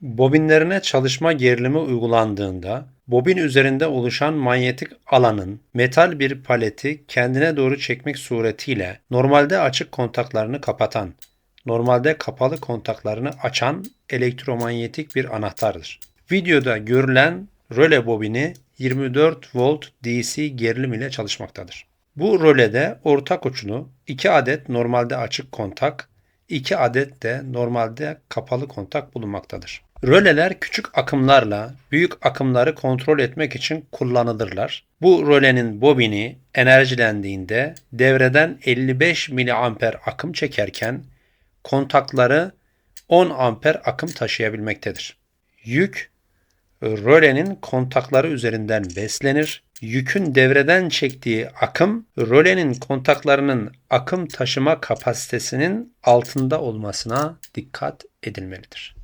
Bobinlerine çalışma gerilimi uygulandığında bobin üzerinde oluşan manyetik alanın metal bir paleti kendine doğru çekmek suretiyle normalde açık kontaklarını kapatan, normalde kapalı kontaklarını açan elektromanyetik bir anahtardır. Videoda görülen röle bobini 24 volt DC gerilim ile çalışmaktadır. Bu rölede ortak uçlu 2 adet normalde açık kontak, 2 adet de normalde kapalı kontak bulunmaktadır. Röleler küçük akımlarla büyük akımları kontrol etmek için kullanılırlar. Bu rölenin bobini enerjilendiğinde devreden 55 mA akım çekerken kontakları 10 amper akım taşıyabilmektedir. Yük rölenin kontakları üzerinden beslenir. Yükün devreden çektiği akım rölenin kontaklarının akım taşıma kapasitesinin altında olmasına dikkat edilmelidir.